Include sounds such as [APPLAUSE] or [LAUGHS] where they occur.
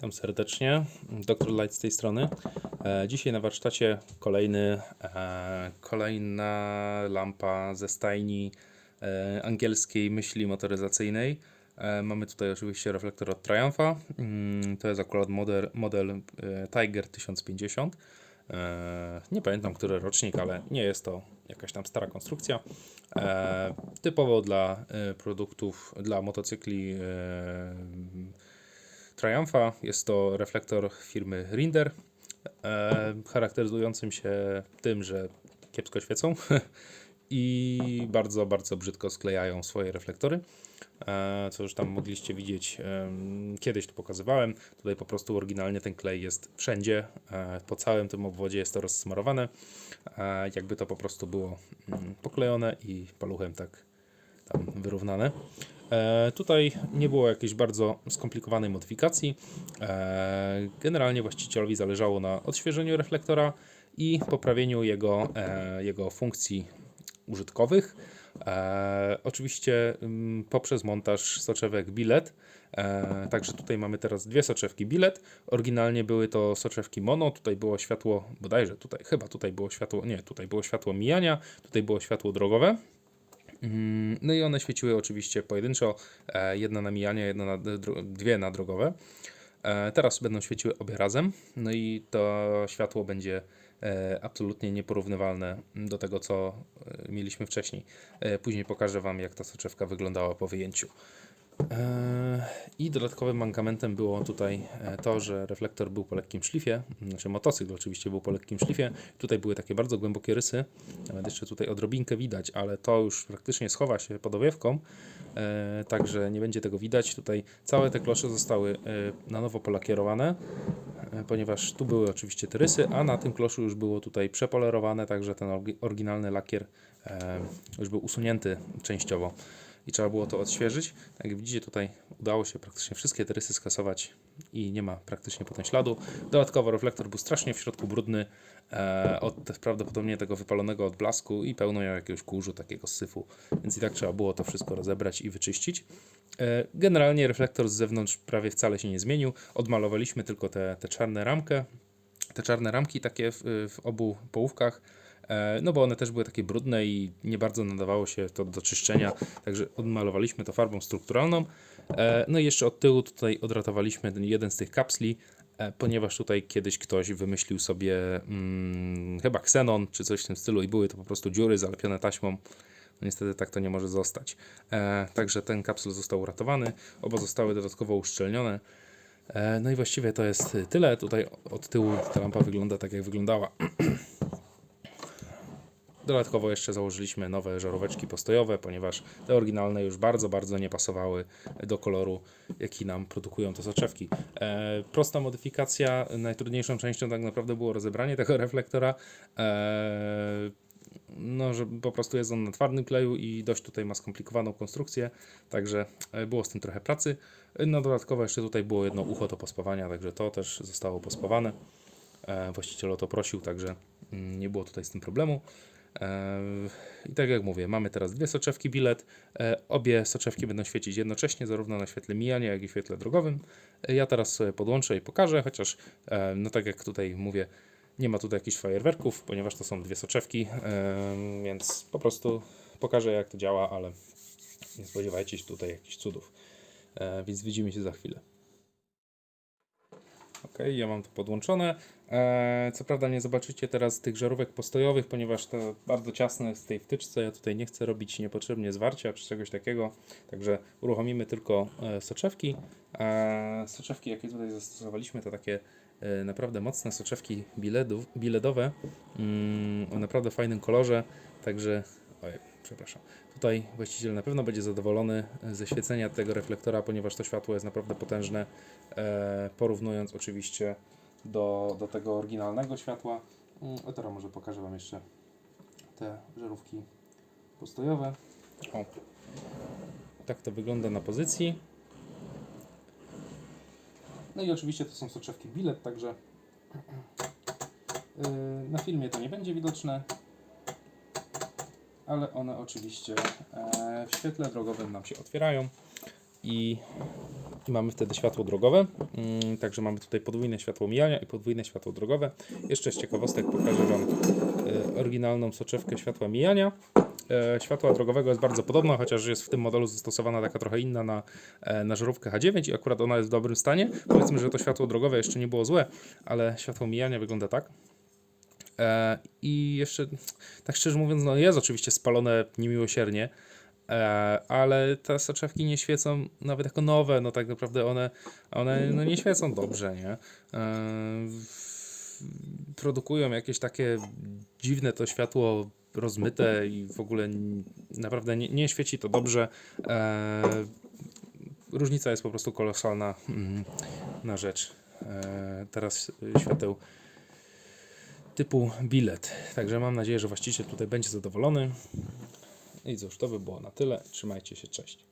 Witam serdecznie. Dr. Light z tej strony. E, Dzisiaj na warsztacie kolejny, e, kolejna lampa ze stajni e, angielskiej myśli motoryzacyjnej. Mamy tutaj oczywiście reflektor od Triumpha. Mm, To jest akurat model, model Tiger 1050. E, Nie pamiętam, który rocznik, ale nie jest to jakaś tam stara konstrukcja. Typowo dla produktów, dla motocykli Triumpha. Jest to reflektor firmy Rinder, e, charakteryzującym się tym, że kiepsko świecą [LAUGHS] i bardzo, bardzo brzydko sklejają swoje reflektory. E, co już tam mogliście widzieć, em, kiedyś to pokazywałem. Tutaj po prostu oryginalnie ten klej jest wszędzie, e, po całym tym obwodzie jest to rozsmarowane, e, jakby to po prostu było mm, poklejone i paluchem tak tam wyrównane. E, tutaj nie było jakiejś bardzo skomplikowanej modyfikacji. E, generalnie właścicielowi zależało na odświeżeniu reflektora i poprawieniu jego, e, jego funkcji użytkowych. Oczywiście mm, poprzez montaż soczewek bilet. Także tutaj mamy teraz dwie soczewki bilet. Oryginalnie były to soczewki mono. Tutaj było światło, bodajże tutaj, chyba tutaj było światło, nie, tutaj było światło mijania, tutaj było światło drogowe. Mm, No i one świeciły oczywiście pojedynczo, e, jedna na mijanie, jedna na, dwie na drogowe. E, Teraz będą świeciły obie razem, no i to światło będzie e, absolutnie nieporównywalne do tego, co mieliśmy wcześniej. Później pokażę Wam, jak ta soczewka wyglądała po wyjęciu. I dodatkowym mankamentem było tutaj e, to, że reflektor był po lekkim szlifie, znaczy motocykl oczywiście był po lekkim szlifie. Tutaj były takie bardzo głębokie rysy, nawet jeszcze tutaj odrobinkę widać, ale to już praktycznie schowa się pod owiewką, e, także nie będzie tego widać. Tutaj całe te klosze zostały e, na nowo polakierowane, ponieważ tu były oczywiście te rysy, a na tym kloszu już było tutaj przepolerowane, także ten oryginalny lakier już był usunięty częściowo i trzeba było to odświeżyć. Tak jak widzicie tutaj udało się praktycznie wszystkie te rysy skasować i nie ma praktycznie potem śladu. Dodatkowo reflektor był strasznie w środku brudny e, od prawdopodobnie tego wypalonego odblasku i pełno jakiegoś kurzu, takiego syfu, więc i tak trzeba było to wszystko rozebrać i wyczyścić. E, generalnie reflektor z zewnątrz prawie wcale się nie zmienił. Odmalowaliśmy tylko te, te czarne ramkę, te czarne ramki takie w, w obu połówkach, no bo one też były takie brudne i nie bardzo nadawało się to do czyszczenia, także odmalowaliśmy to farbą strukturalną. E, No i jeszcze od tyłu tutaj odratowaliśmy jeden z tych kapsli, e, ponieważ tutaj kiedyś ktoś wymyślił sobie mm, chyba ksenon czy coś w tym stylu i były to po prostu dziury zalepione taśmą. No niestety tak to nie może zostać. E, także ten kapsel został uratowany, oba zostały dodatkowo uszczelnione. E, No i właściwie to jest tyle. Tutaj od tyłu ta lampa wygląda tak, jak wyglądała. [CLEARS THROAT] Dodatkowo jeszcze założyliśmy nowe żaróweczki postojowe, ponieważ te oryginalne już bardzo, bardzo nie pasowały do koloru, jaki nam produkują te soczewki. E, prosta modyfikacja, najtrudniejszą częścią tak naprawdę było rozebranie tego reflektora. E, no, że po prostu jest on na twardym kleju i dość tutaj ma skomplikowaną konstrukcję, także e, było z tym trochę pracy. No dodatkowo jeszcze tutaj było jedno ucho do pospawania, także to też zostało pospawane. E, Właściciel o to prosił, także mm, nie było tutaj z tym problemu. E, I tak jak mówię, mamy teraz dwie soczewki bilet. E, Obie soczewki będą świecić jednocześnie, zarówno na świetle mijania, jak i świetle drogowym. E, Ja teraz sobie podłączę i pokażę, chociaż no tak jak tutaj mówię, nie ma tutaj jakichś fajerwerków, ponieważ to są dwie soczewki, więc po prostu pokażę jak to działa, ale nie spodziewajcie się tutaj jakichś cudów. Więc widzimy się za chwilę. Ok, ja mam to podłączone. E, co prawda nie zobaczycie teraz tych żarówek postojowych, ponieważ to bardzo ciasne w tej wtyczce. Ja tutaj nie chcę robić niepotrzebnie zwarcia czy czegoś takiego. Także uruchomimy tylko e, soczewki. E, soczewki, jakie tutaj zastosowaliśmy, to takie naprawdę mocne soczewki biledów, biledowe mm, o naprawdę fajnym kolorze. Także, ojej, przepraszam. Tutaj właściciel na pewno będzie zadowolony ze świecenia tego reflektora, ponieważ to światło jest naprawdę potężne, e, porównując oczywiście do, do tego oryginalnego światła. Mm, A teraz może pokażę Wam jeszcze te żarówki postojowe. O. Tak to wygląda na pozycji. No i oczywiście to są soczewki bilet, także yy, na filmie to nie będzie widoczne, ale one oczywiście e, w świetle drogowym nam się otwierają. i mamy wtedy światło drogowe. Mm, Także mamy tutaj podwójne światło mijania i podwójne światło drogowe. Jeszcze z ciekawostek pokażę Wam e, oryginalną soczewkę światła mijania. E, Światła drogowego jest bardzo podobna, chociaż jest w tym modelu zastosowana taka trochę inna na, na żarówkę H9 i akurat ona jest w dobrym stanie. Powiedzmy, że to światło drogowe jeszcze nie było złe, ale światło mijania wygląda tak. E, I jeszcze, tak szczerze mówiąc, no jest oczywiście spalone niemiłosiernie, e, ale te soczewki nie świecą nawet jako nowe, no tak naprawdę one, one no nie świecą dobrze, nie? E, produkują jakieś takie dziwne to światło rozmyte i w ogóle naprawdę nie, nie świeci to dobrze. Różnica jest po prostu kolosalna mm, na rzecz teraz świateł typu bilet. Także mam nadzieję, że właściciel tutaj będzie zadowolony. I cóż, to by było na tyle. Trzymajcie się, cześć.